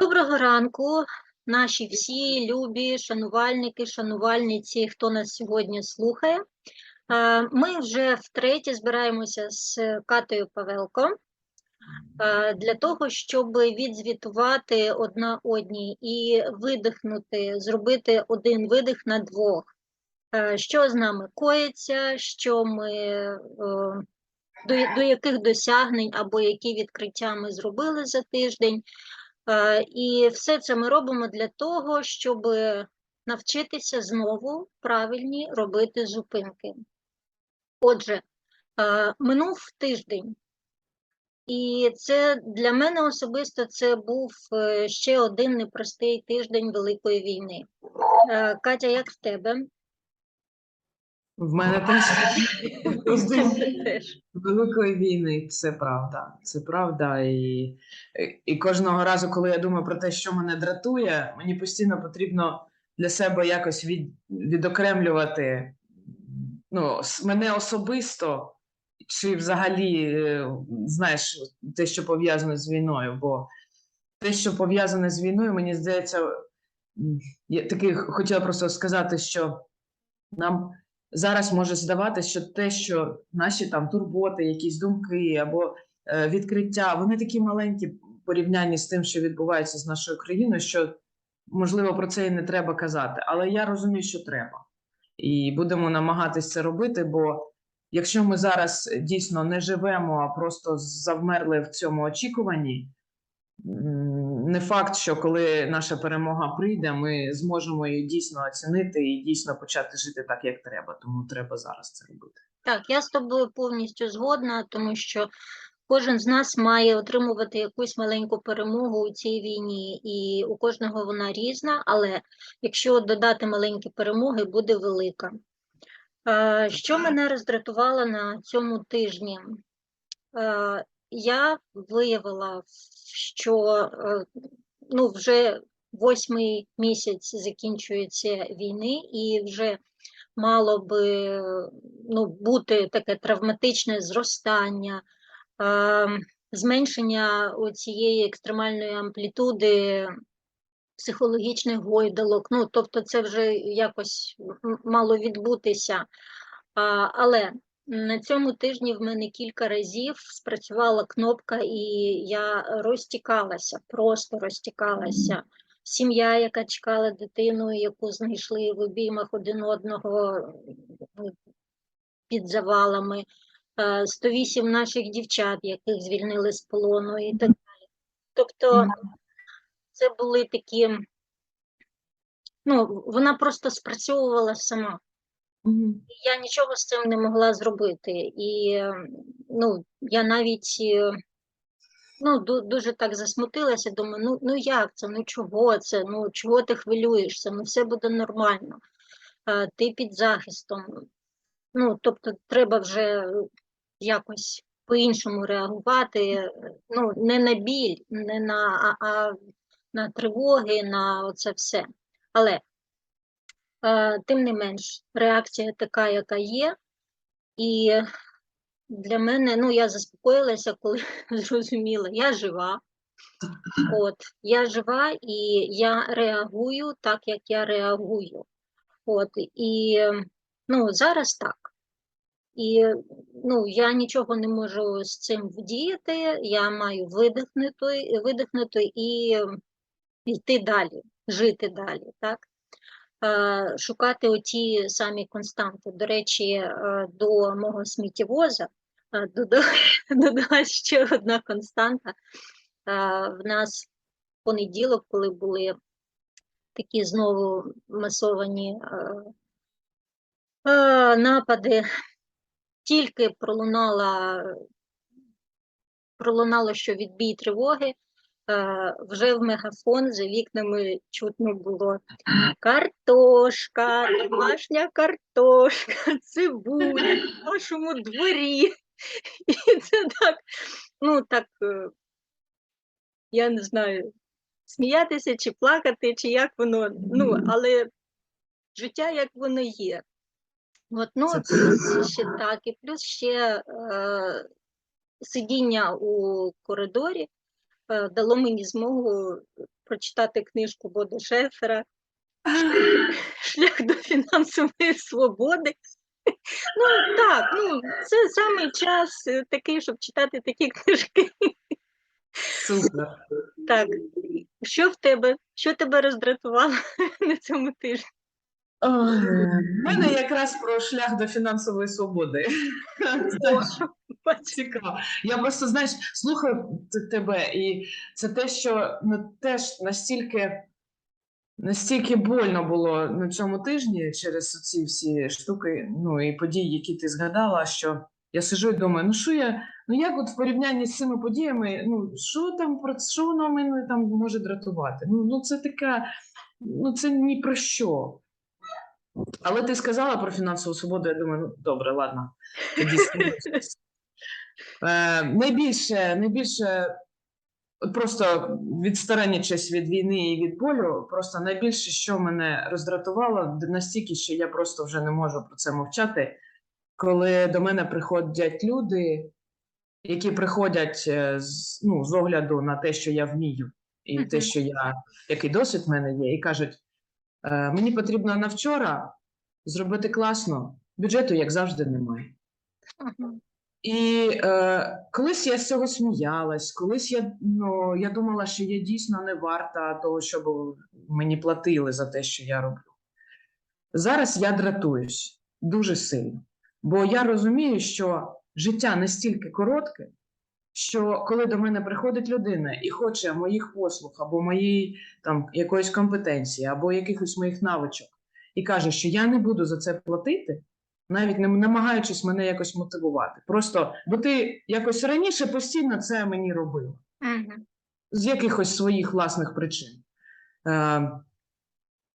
Доброго ранку, наші всі любі шанувальники, шанувальниці, хто нас сьогодні слухає. Е, Ми вже втретє збираємося з Катою Павелко е, для того, щоб відзвітувати одна одній і видихнути, зробити один видих на двох. Е, Що з нами коїться, що ми, до, до яких досягнень або які відкриття ми зробили за тиждень. Е, І все це ми робимо для того, щоб навчитися знову правильні робити зупинки. Отже, е, минув тиждень, і це для мене особисто це був е, ще один непростий тиждень Великої війни. Катя, як в тебе? В мене теж. Великої війни, це правда. Це правда. І, і кожного разу, коли я думаю про те, що мене дратує, мені постійно потрібно для себе якось від, відокремлювати ну, мене особисто, чи взагалі, е, знаєш, те, що пов'язане з війною. Бо те, що пов'язане з війною, мені здається, я таки хотіла просто сказати, що нам зараз може здаватися, що те, що наші там турботи, якісь думки або е, відкриття, вони такі маленькі порівнянні з тим, що відбувається з нашою країною, що можливо про це і не треба казати. Але я розумію, що треба. І будемо намагатись це робити, бо якщо ми зараз дійсно не живемо, а просто завмерли в цьому очікуванні, не факт, що коли наша перемога прийде, ми зможемо її дійсно оцінити і дійсно почати жити так, як треба. Тому треба зараз це робити. Так, я з тобою повністю згодна, тому що кожен з нас має отримувати якусь маленьку перемогу у цій війні, і у кожного вона різна, але якщо додати маленькі перемоги, буде велика. Е, Що мене роздратувало на цьому тижні? Е, Я виявила, що е, ну, вже восьмий місяць закінчується війни, і вже мало би ну, бути таке травматичне зростання, е, зменшення цієї екстремальної амплітуди психологічних гойдалок. Ну, тобто, це вже якось мало відбутися. А, але на цьому тижні в мене кілька разів спрацювала кнопка, і я розтікалася, просто розтікалася. Сім'я, яка чекала дитину, яку знайшли в обіймах один одного під завалами, е, 108 наших дівчат, яких звільнили з полону і так далі. Тобто це були такі, ну, вона просто спрацьовувала сама. І я нічого з цим не могла зробити. І ну, я навіть е, ну, дуже так засмутилася, думаю, ну, ну як це, ну чого це, ну чого ти хвилюєшся, ну все буде нормально, ти під захистом. Ну, тобто треба вже якось по-іншому реагувати, ну, не на біль, не на, а, а на тривоги, на оце все. Але Тим не менш, реакція така, яка є, і для мене, ну, я заспокоїлася, коли зрозуміла, я жива. От, я жива і я реагую так, як я реагую. От, і ну, зараз так. І ну, я нічого не можу з цим вдіяти, я маю видихнути, видихнути і йти далі, жити далі. Так? Е, шукати оті самі константи. До речі, е, до мого сміттєвоза е, дода- додалась ще одна константа. В нас в понеділок, коли були такі знову масовані напади, тільки пролунала, пролунало, що відбій тривоги, вже в мегафон за вікнами чутно було. Картошка, домашня картошка, цибуля в нашому дворі. І це так, ну так, е, я не знаю, сміятися чи плакати, чи як воно, ну, але життя як воно є. От, ну, плюс ще так, і плюс ще е, сидіння у коридорі дало мені змогу прочитати книжку Боду Шефера Шлях до фінансової свободи. Ну так, ну це саме час е, такий, щоб читати такі книжки. Супер. Так, що в тебе? Що тебе роздратувало на цьому тижні? В мене якраз про шлях до фінансової свободи. Цікаво. Я просто знаєш, слухаю тебе, і це те, що ну, теж настільки, настільки больно було на цьому тижні через ці всі штуки, ну і події, які ти згадала, що я сижу і думаю, ну що я, ну як от в порівнянні з цими подіями, ну що там про що воно мене там може дратувати? Ну, ну це така, ну це ні про що. Але ти сказала про фінансову свободу, я думаю, ну добре, ладно. Тоді. Е, найбільше, найбільше, просто відсторонячись від війни і від болю, просто найбільше, що мене роздратувало, настільки, що я просто вже не можу про це мовчати, коли до мене приходять люди, які приходять е, з, ну, з огляду на те, що я вмію, і те, що я, який досвід в мене є, і кажуть, мені потрібно на вчора зробити класно, бюджету, як завжди, немає. І е, колись я з цього сміялась, колись я, ну, я думала, що я дійсно не варта того, щоб мені платили за те, що я роблю. Зараз я дратуюсь дуже сильно, бо я розумію, що життя настільки коротке, що коли до мене приходить людина і хоче моїх послуг або моєї там якоїсь компетенції, або якихось моїх навичок, і каже, що я не буду за це платити, навіть не намагаючись мене якось мотивувати. Просто бо ти якось раніше постійно це мені робила Мгм. з якихось своїх власних причин. Е,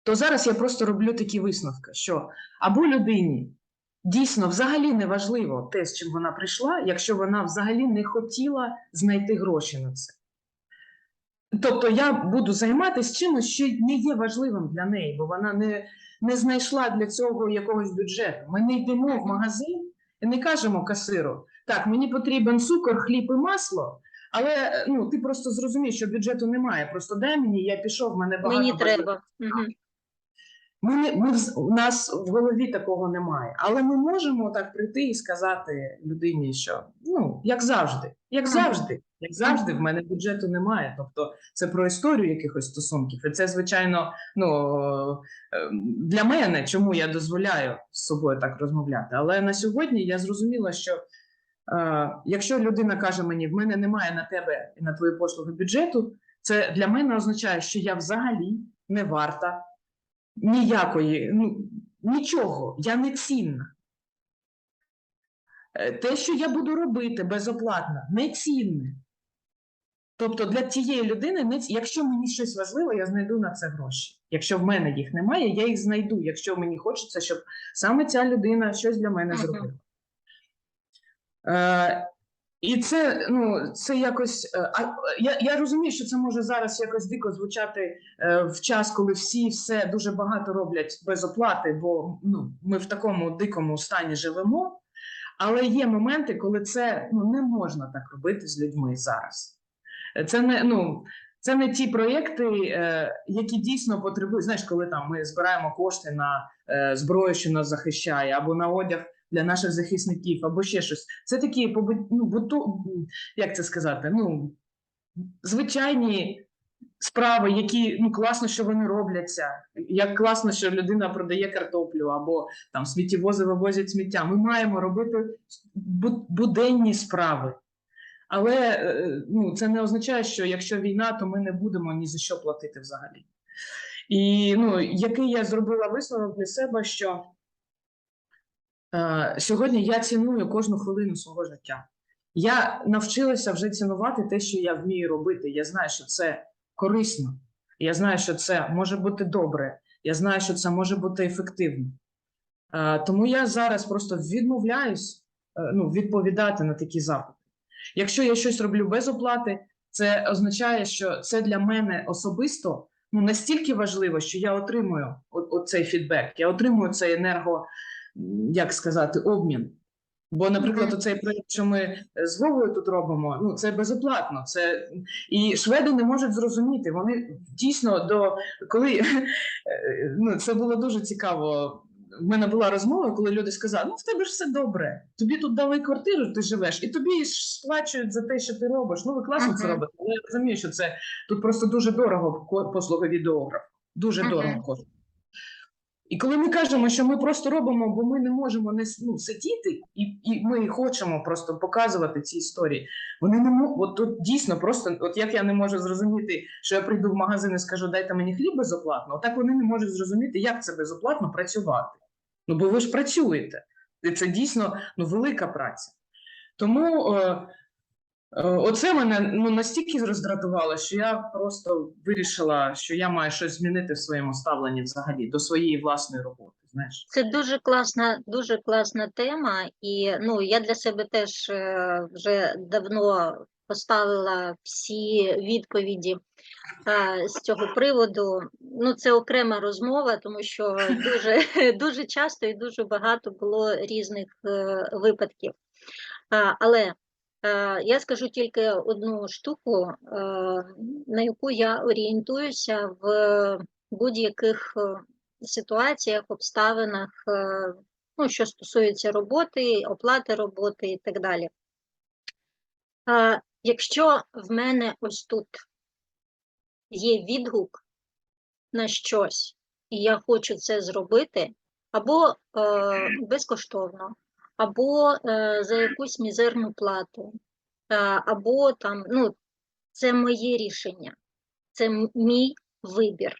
то зараз я просто роблю такі висновки, що або людині дійсно взагалі не важливо те, з чим вона прийшла, якщо вона взагалі не хотіла знайти гроші на це. Тобто я буду займатися чимось, що не є важливим для неї, бо вона не, не знайшла для цього якогось бюджету. Ми не йдемо в магазин і не кажемо касиру, так, мені потрібен цукор, хліб і масло, але ну, ти просто зрозумієш, що бюджету немає. Просто дай мені, я пішов, в мене багато. Мені треба. Мгм. Ми, не- ми, у нас в голові такого немає. Але ми можемо так прийти і сказати людині, що ну, як завжди, як завжди, як завжди, в мене бюджету немає. Тобто це про історію якихось стосунків. І це, звичайно, ну, е, для мене, чому я дозволяю з собою так розмовляти. Але на сьогодні я зрозуміла, що е, якщо людина каже мені, в мене немає на тебе і на твої послуги бюджету, це для мене означає, що я взагалі не варта ніякої, ну, нічого, я не цінна. Е, Те, що я буду робити безоплатно, не цінне. Тобто для тієї людини, не ці- якщо мені щось важливо, я знайду на це гроші. Якщо в мене їх немає, я їх знайду, якщо мені хочеться, щоб саме ця людина щось для мене зробила. Е, і це, ну, це якось. е, А, я, я розумію, що це може зараз якось дико звучати е, в час, коли всі все дуже багато роблять без оплати, бо ну, ми в такому дикому стані живемо. Але є моменти, коли це ну, не можна так робити з людьми зараз. Це не, ну, це не ті проєкти, е, які дійсно потребують. Знаєш, коли там ми збираємо кошти на зброю, що нас захищає, або на одяг для наших захисників, або ще щось. Це такі ну, буту, як це сказати, ну, звичайні справи, які ну, класно, що вони робляться. Як класно, що людина продає картоплю, або там сміттєвози вивозять сміття. Ми маємо робити буденні справи. Але е, ну, це не означає, що якщо війна, то ми не будемо ні за що платити взагалі. І ну, який я зробила висновок для себе, що сьогодні я ціную кожну хвилину свого життя. Я навчилася вже цінувати те, що я вмію робити. Я знаю, що це корисно. Я знаю, що це може бути добре. Я знаю, що це може бути ефективно. Е, тому я зараз просто відмовляюсь е, ну, відповідати на такі запити. Якщо я щось роблю без оплати, це означає, що це для мене особисто ну, настільки важливо, що я отримую оцей фідбек, я отримую цей енерго, як сказати, обмін. Бо, наприклад, оцей проєкт, що ми з Вовою тут робимо, ну це безоплатно. Це і шведи не можуть зрозуміти. Вони дійсно до коли е, ну це було дуже цікаво. В мене була розмова, коли люди сказали: ну в тебе ж все добре. Тобі тут дали квартиру, ти живеш, і тобі сплачують за те, що ти робиш. Ну ви класно це робите. Але я розумію, що це тут просто дуже дорого послуги відеографа. Дуже дорого коштує. І коли ми кажемо, що ми просто робимо, бо ми не можемо не ну, сидіти, і, і ми хочемо просто показувати ці історії. Вони не мо- от тут дійсно просто, от як я не можу зрозуміти, що я прийду в магазин і скажу, дайте мені хліб безоплатно, отак вони не можуть зрозуміти, як це безоплатно працювати. Ну бо ви ж працюєте. І це дійсно ну, велика праця. Тому е, оце мене ну, настільки роздратувало, що я просто вирішила, що я маю щось змінити в своєму ставленні взагалі до своєї власної роботи. Знаєш. Це дуже класна, дуже класна тема, і ну я для себе теж е, вже давно поставила всі відповіді е, з цього приводу. Ну, це окрема розмова, тому що дуже, дуже часто і дуже багато було різних е, випадків. Але е, я скажу тільки одну штуку, на яку я орієнтуюся в будь-яких е, ситуаціях, обставинах, е, ну, що стосується роботи, оплати роботи і так далі. Якщо в мене ось тут є відгук на щось, і я хочу це зробити, або е, безкоштовно, або е, за якусь мізерну плату, е, або там, ну, це моє рішення, це мій вибір.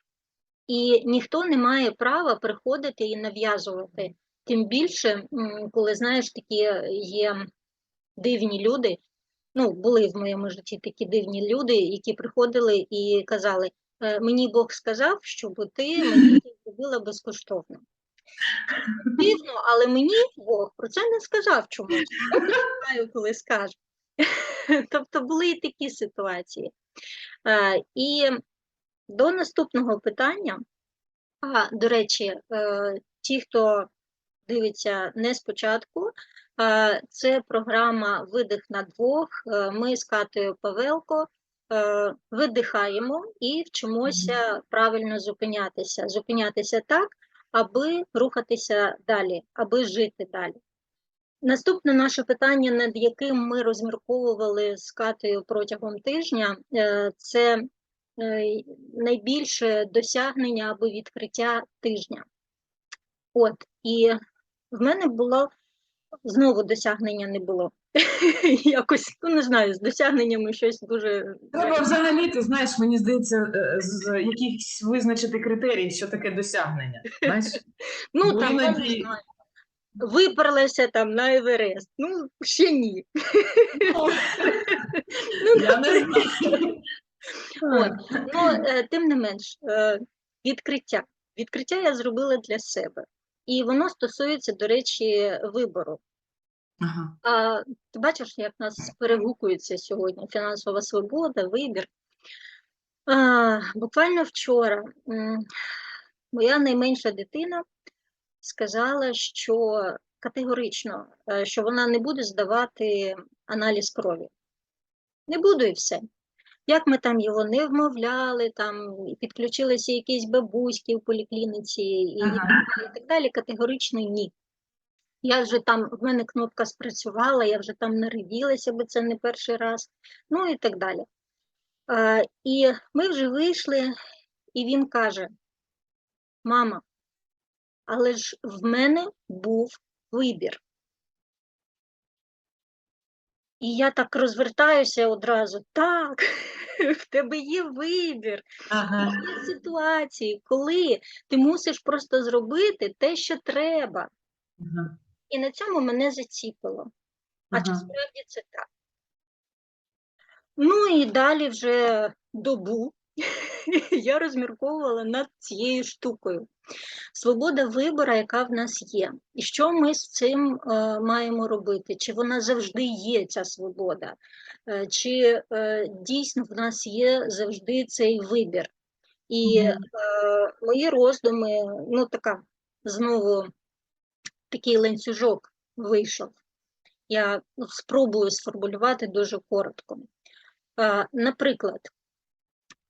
І ніхто не має права приходити і нав'язувати. Тим більше, коли знаєш, такі є дивні люди. Ну, були в моєму житті такі дивні люди, які приходили і казали: «Е, мені Бог сказав, щоб ти мені зробила безкоштовно. Дивно, але мені Бог про це не сказав чомусь. Я не знаю, коли скаже. Тобто були і такі ситуації. Е, І до наступного питання. А, до речі, е, ті, хто дивиться не спочатку, е, це програма Видих на двох. Ми з Катою Павелко видихаємо і вчимося правильно зупинятися. Зупинятися так, аби рухатися далі, аби жити далі. Наступне наше питання, над яким ми розмірковували з Катою протягом тижня, е, це е, найбільше досягнення або відкриття тижня. От, і в мене було знову досягнення не було. Якось, ну не знаю, з досягненнями щось дуже. Треба взагалі, ти знаєш, мені здається, е, з якихось визначити критерії, що таке досягнення. Знаєш? Ну, бо там, іноді- виперлася там на Еверест. Ну, ще ні. Я не знаю. От. Ну, е, тим не менш, е, відкриття. Відкриття я зробила для себе. І воно стосується, до речі, вибору. Ага. А ти бачиш, як нас перегукується сьогодні фінансова свобода, вибір. А, буквально вчора моя найменша дитина сказала, що категорично, е, що вона не буде здавати аналіз крові. Не буду і все. Як ми там його не вмовляли, там підключилися якісь бабуськи в поліклініці і, Ага. і так далі, і так далі, категорично ні. Я вже там, в мене кнопка спрацювала, я вже там наривілася, бо це не перший раз, ну і так далі. І ми вже вийшли, і він каже: Мама, але ж в мене був вибір. І я так розвертаюся одразу. Так, в тебе є вибір. Ага. Є ситуації, коли ти мусиш просто зробити те, що треба. Ага. І на цьому мене заціпило. А чи справді це так? Ну і далі вже добу я розмірковувала над цією штукою. Свобода вибору, яка в нас є. І що ми з цим е, маємо робити? Чи вона завжди є, ця свобода? Е, чи е, дійсно в нас є завжди цей вибір? І е, мої роздуми, ну така знову такий ланцюжок вийшов. Я ну, спробую сформулювати дуже коротко. Наприклад,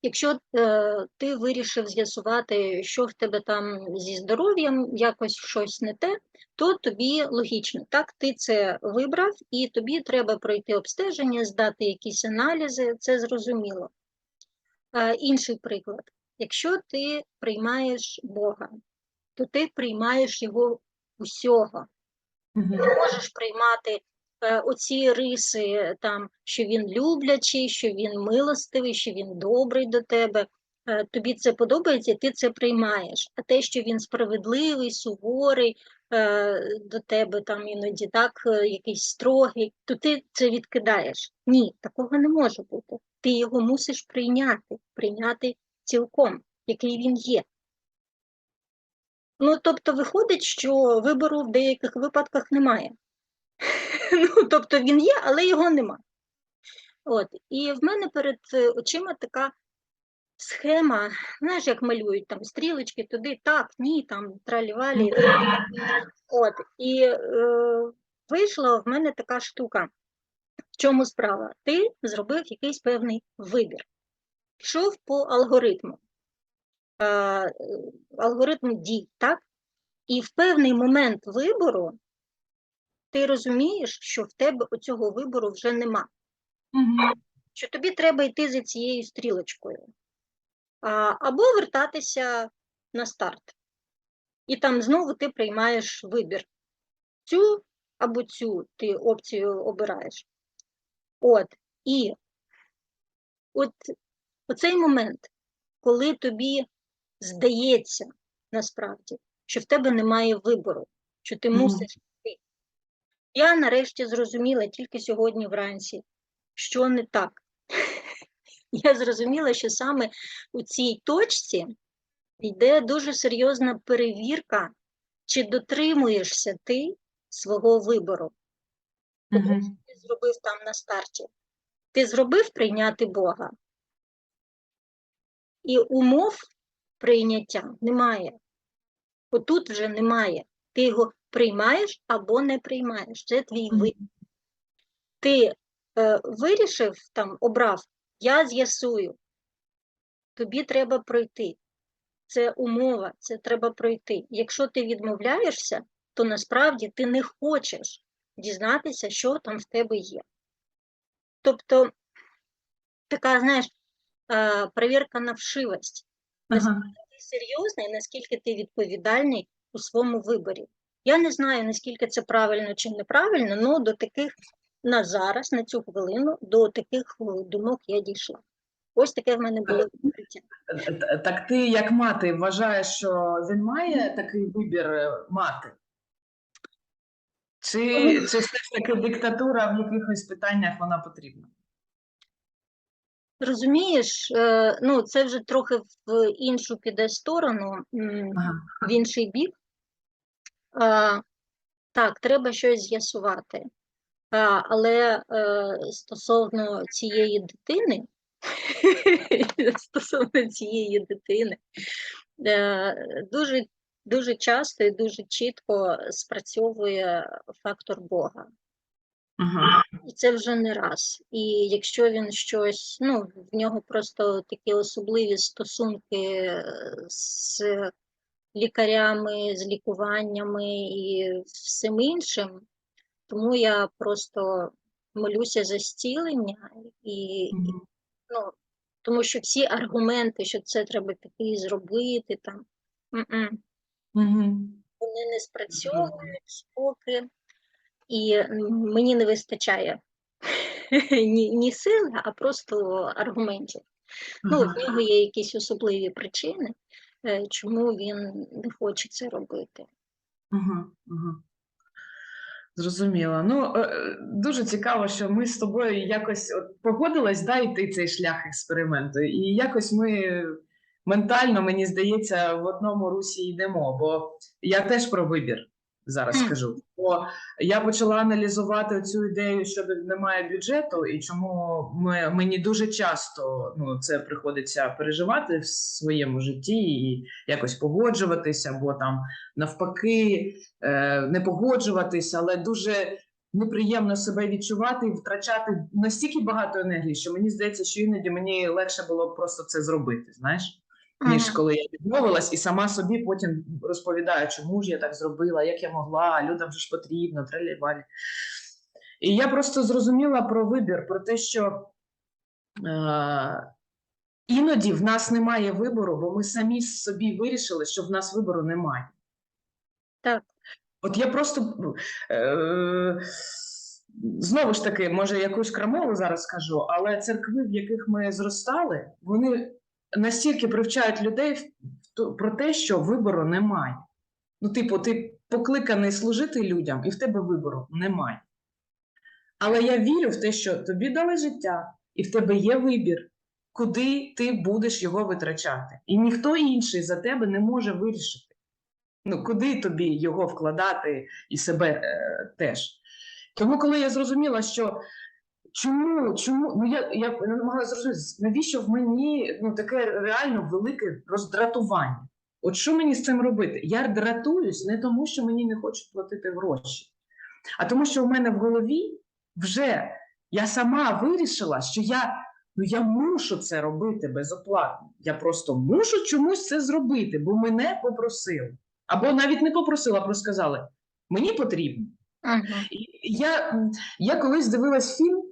якщо е, ти вирішив з'ясувати, що в тебе там зі здоров'ям, якось щось не те, то тобі логічно, так, ти це вибрав, і тобі треба пройти обстеження, здати якісь аналізи, це зрозуміло. Інший приклад. Якщо ти приймаєш Бога, то ти приймаєш його усього. Ти не можеш приймати е, оці риси, там, що він люблячий, що він милостивий, що він добрий до тебе. Е, тобі це подобається, ти це приймаєш. А те, що він справедливий, суворий е, до тебе, там іноді так, е, якийсь строгий, то ти це відкидаєш. Ні, такого не може бути. Ти його мусиш прийняти, прийняти цілком, який він є. Ну, тобто, виходить, що вибору в деяких випадках немає. Ну, тобто він є, але його нема. От. І в мене перед е, очима така схема, знаєш, як малюють там стрілочки туди, так, ні, там тралівалі. От. І е, вийшла в мене така штука. В чому справа? Ти зробив якийсь певний вибір. Йшов по алгоритму. Е, алгоритм дій, так? І в певний момент вибору ти розумієш, що в тебе оцього вибору вже нема. Мгм. Що тобі треба йти за цією стрілочкою. А, або вертатися на старт. І там знову ти приймаєш вибір. Цю або цю ти опцію обираєш. От. І от оцей момент, коли тобі здається насправді, що в тебе немає вибору, що ти мусиш йти. Я нарешті зрозуміла тільки сьогодні вранці, що не так. Я зрозуміла, що саме у цій точці йде дуже серйозна перевірка, чи дотримуєшся ти свого вибору. Мгм. Ти зробив там на старті. Ти зробив прийняти Бога. І умов прийняття немає. Отут вже немає. Ти його приймаєш або не приймаєш. Це твій вибір. Ти е, вирішив там, обрав, я з'ясую. Тобі треба пройти. Це умова, це треба пройти. Якщо ти відмовляєшся, то насправді ти не хочеш дізнатися, що там в тебе є. Тобто, така, знаєш, е, перевірка на вшивость. Ага. ти серйозний, наскільки ти відповідальний у своєму виборі. Я не знаю, наскільки це правильно чи неправильно, але до таких на зараз, на цю хвилину, до таких е, думок я дійшла. Ось таке в мене було відкриття. Так ти, як мати, вважаєш, що він має такий вибір е, мати? Чи, чи все ж таки диктатура в якихось питаннях вона потрібна? Розумієш, е, ну це вже трохи в іншу піде сторону, в інший бік. Так, треба щось з'ясувати. Але е, стосовно цієї дитини, стосовно цієї дитини, е, дуже, дуже часто і дуже чітко спрацьовує фактор Бога. Ага. І це вже не раз. І якщо він щось, ну, в нього просто такі особливі стосунки е, з лікарями, з лікуваннями і всім іншим, тому я просто молюся за зцілення і Мгм. ну, тому що всі аргументи, що це треба піти і зробити, там, Мгм. вони не спрацьовують поки, і мені не вистачає ні, ні сили, а просто аргументів. Ну, в нього є якісь особливі причини, е, чому він не хоче це робити. Ага, ага. Зрозуміло. Ну, е, е, дуже цікаво, що ми з тобою якось от погодились да, йти цей шлях експерименту. І якось ми ментально, мені здається, в одному русі йдемо. Бо я теж про вибір зараз скажу. Бо я почала аналізувати цю ідею, що немає бюджету, і чому ми, мені дуже часто ну, це приходиться переживати в своєму житті і якось погоджуватися, бо там навпаки е, не погоджуватися, але дуже неприємно себе відчувати і втрачати настільки багато енергії, що мені здається, що іноді мені легше було просто це зробити, знаєш, ніж коли я відмовилась і сама собі потім розповідаю, чому ж я так зробила, як я могла, людям же ж потрібно, трелі-валі. І я просто зрозуміла про вибір, про те, що е, іноді в нас немає вибору, бо ми самі собі вирішили, що в нас вибору немає. Так. От я просто е, знову ж таки, може, якусь крамолу зараз скажу, але церкви, в яких ми зростали, вони настільки привчають людей про те, що вибору немає. Ну, типу, ти покликаний служити людям, і в тебе вибору немає. Але я вірю в те, що тобі дали життя, і в тебе є вибір, куди ти будеш його витрачати. І ніхто інший за тебе не може вирішити. Ну, куди тобі його вкладати і себе е, теж. Тому, коли я зрозуміла, що чому, чому, ну я, я не могла зрозуміти, навіщо в мені ну, таке реально велике роздратування. От що мені з цим робити? Я дратуюсь не тому, що мені не хочуть платити гроші, а тому, що в мене в голові вже я сама вирішила, що я, ну, я мушу це робити безоплатно. Я просто мушу чомусь це зробити, бо мене попросили. Або навіть не попросили, а просто сказали: мені потрібно. І Я, я колись дивилась фільм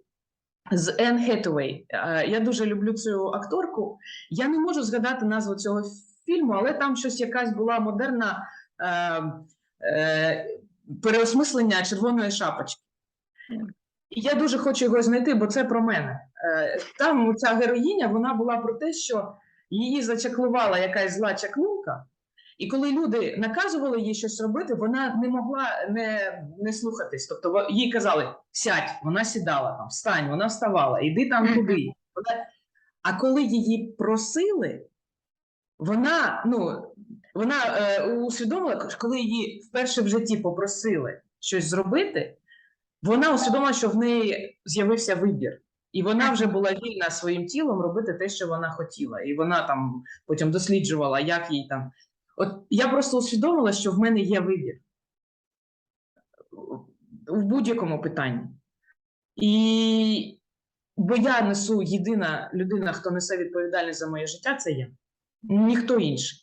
з Енн Хетуей. Я дуже люблю цю акторку. Я не можу згадати назву цього фільму, але там щось якась була модерна е, е, переосмислення червоної шапочки. Я дуже хочу його знайти, бо це про мене. Е, Там ця героїня вона була про те, що її зачаклувала якась зла чаклунка, і коли люди наказували їй щось робити, вона не могла не, не слухатись. Тобто їй казали: сядь, вона сідала там, встань, вона вставала, іди там туди. А коли її просили, вона, ну, вона е, усвідомила, коли її вперше в житті попросили щось зробити, вона усвідомила, що в неї з'явився вибір. І вона вже була вільна своїм тілом робити те, що вона хотіла. І вона там потім досліджувала, як їй там. От я просто усвідомила, що в мене є вибір в будь-якому питанні. І бо я несу єдина людина, хто несе відповідальність за моє життя, це я, ніхто інший.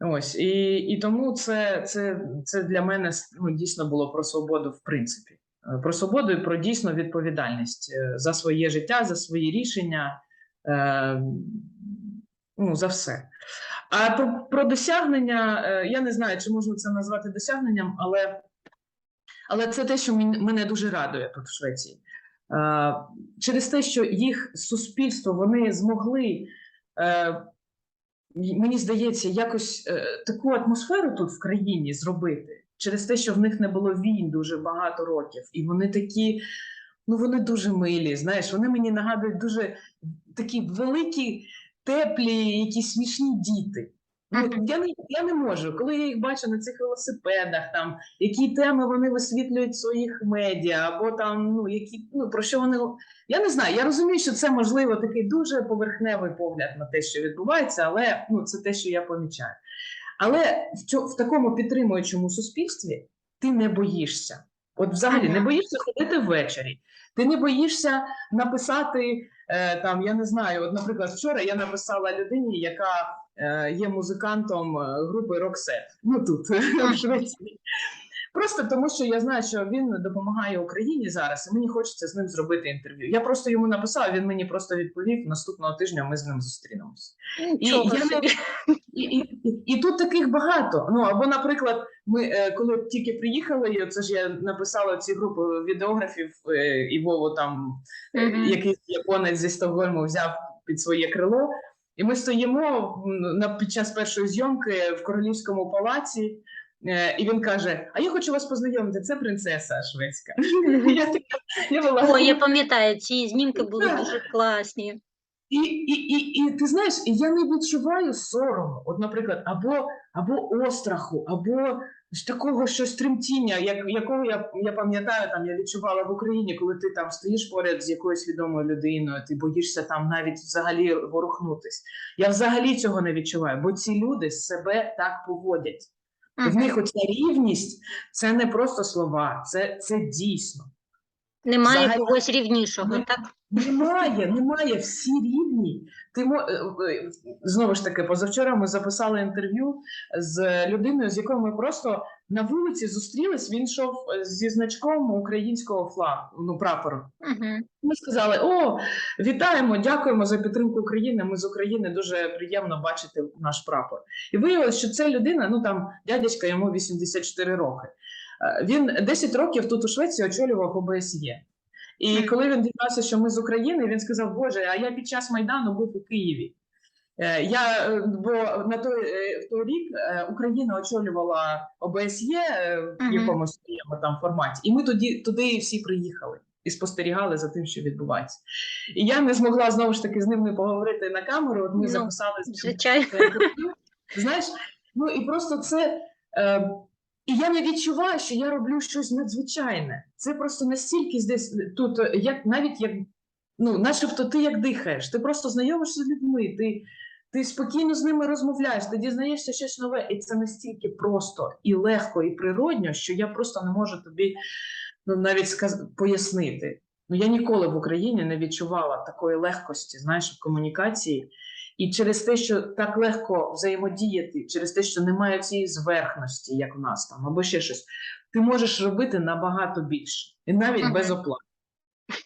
Ось, і, і тому це, це, це для мене ну, дійсно було про свободу, в принципі. Про свободу і про дійсно відповідальність е, за своє життя, за свої рішення, е, ну, за все. А про, про досягнення, е, я не знаю, чи можна це назвати досягненням, але, але це те, що мене дуже радує тут в Швеції. Е, Через те, що їх суспільство вони змогли, е, мені здається, якось таку атмосферу тут в країні зробити, через те, що в них не було війн дуже багато років, і вони такі, ну вони дуже милі. Знаєш, вони мені нагадують дуже такі великі, теплі, якісь смішні діти. Ну, я, не, я не можу, коли я їх бачу на цих велосипедах, там, які теми вони висвітлюють в своїх медіа, або там, ну, які, ну, про що вони. Я не знаю, я розумію, що це можливо такий дуже поверхневий погляд на те, що відбувається, але ну, це те, що я помічаю. Але в, чо- в такому підтримуючому суспільстві ти не боїшся. От взагалі не боїшся ходити ввечері, ти не боїшся написати там, я не знаю, от, наприклад, вчора я написала людині, яка е, є музикантом е, групи Роксет. ну тут в Швеції. Просто тому, що я знаю, що він допомагає Україні зараз, і мені хочеться з ним зробити інтерв'ю. Я просто йому написала, він мені просто відповів. Наступного тижня ми з ним зустрінемося. І, я і, і, і, і тут таких багато. Ну або, наприклад, ми е, коли тільки приїхали, це ж я написала ці групи відеографів, е, і Вову там Мгм. якийсь японець зі Стокгольму взяв під своє крило. І ми стоїмо на під час першої зйомки в королівському палаці. Е, І він каже: А я хочу вас познайомити. Це принцеса шведська. Я така, О, я пам'ятаю, ці знімки були дуже класні. І, і, і, і ти знаєш, і я не відчуваю сорому, от, наприклад, або, або остраху, або такого щось тремтіння, як, якого я, я пам'ятаю, там я відчувала в Україні, коли ти там стоїш поряд з якоюсь відомою людиною, ти боїшся там навіть взагалі ворухнутись. Я взагалі цього не відчуваю, бо ці люди себе так поводять. В них оця рівність це не просто слова, це, це дійсно. Немає взагалі- когось рівнішого, так? Немає, немає, всі рівні. Ти мо... е, е, знову ж таки, позавчора ми записали інтерв'ю з людиною, з якою ми просто на вулиці зустрілись. Він йшов е, зі значком українського флагу, ну прапору. Угу. Ми сказали: О, вітаємо, дякуємо за підтримку України. Ми з України дуже приємно бачити наш прапор. І виявилося, що це людина, ну там дядечка йому 84 роки. Е, Він 10 років тут у Швеції очолював ОБСЄ. І коли він дізнався, що ми з України, він сказав: Боже, а я під час Майдану був у Києві. Е, Я е, бо на той в той рік Україна очолювала ОБСЄ в якомусь своєму там форматі, і ми тоді туди всі приїхали і спостерігали за тим, що відбувається. І я не змогла знову ж таки з ним не поговорити на камеру. От ми Ну, записали Звичайно. Знаєш, ну і просто це. Е, і я не відчуваю, що я роблю щось надзвичайне. Це просто настільки здесь тут, е, як навіть як ну, начебто ти як дихаєш, ти просто знайомишся з людьми, ти, ти спокійно з ними розмовляєш, ти дізнаєшся щось нове, і це настільки просто і легко, і природньо, що я просто не можу тобі ну, навіть сказ... пояснити. Ну, я ніколи в Україні не відчувала такої легкості, знаєш, в комунікації. І через те, що так легко взаємодіяти, через те, що немає цієї зверхності, як в нас там, або ще щось, ти можеш робити набагато більше, і навіть Мгм. без оплати.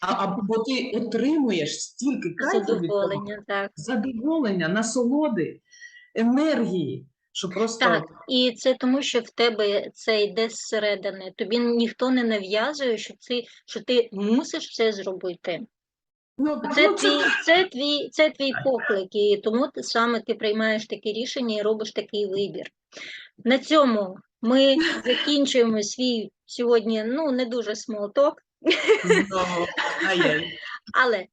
А, або ти отримуєш стільки кайфу від того, Задоволення, так. задоволення, насолоди, енергії, що просто Так, і це тому, що в тебе це йде зсередини. Тобі ніхто не нав'язує, що ти, що ти мусиш це зробити. Ну, Це ну, твій, це твій, це твій поклик, і тому ти саме ти приймаєш таке рішення і робиш такий вибір. На цьому ми закінчуємо свій сьогодні ну не дуже смолток, але,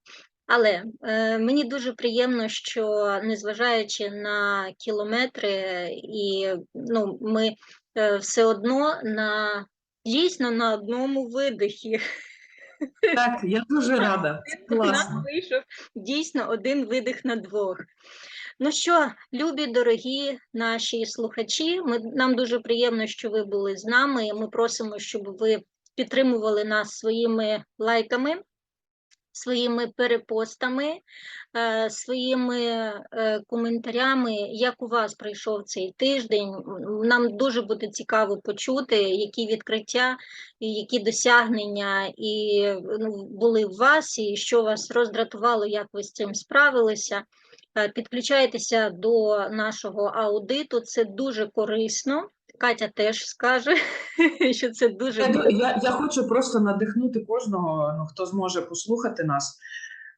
але е, мені дуже приємно, що незважаючи на кілометри, і ну, ми е, все одно на дійсно на одному видихі. Так, я дуже рада. Класно. вийшов дійсно один видих на двох. Ну що, любі дорогі наші слухачі, ми, нам дуже приємно, що ви були з нами. Ми просимо, щоб ви підтримували нас своїми лайками, своїми перепостами, е, своїми е, коментарями, як у вас пройшов цей тиждень. Нам дуже буде цікаво почути, які відкриття які досягнення і ну, були у вас, і що вас роздратувало, як ви з цим справилися. Е, Підключайтеся до нашого аудиту, це дуже корисно. Катя теж скаже, що це дуже Я, я, я хочу просто надихнути кожного, ну, хто зможе послухати нас,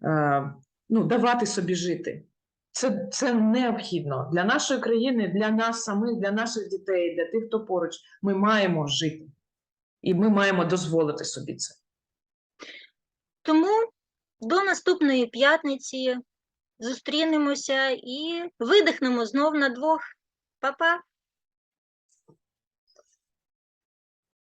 е, ну, давати собі жити. Це, це необхідно для нашої країни, для нас самих, для наших дітей, для тих, хто поруч. Ми маємо жити. І ми маємо дозволити собі це. Тому до наступної п'ятниці зустрінемося і видихнемо знов на двох. Па-па!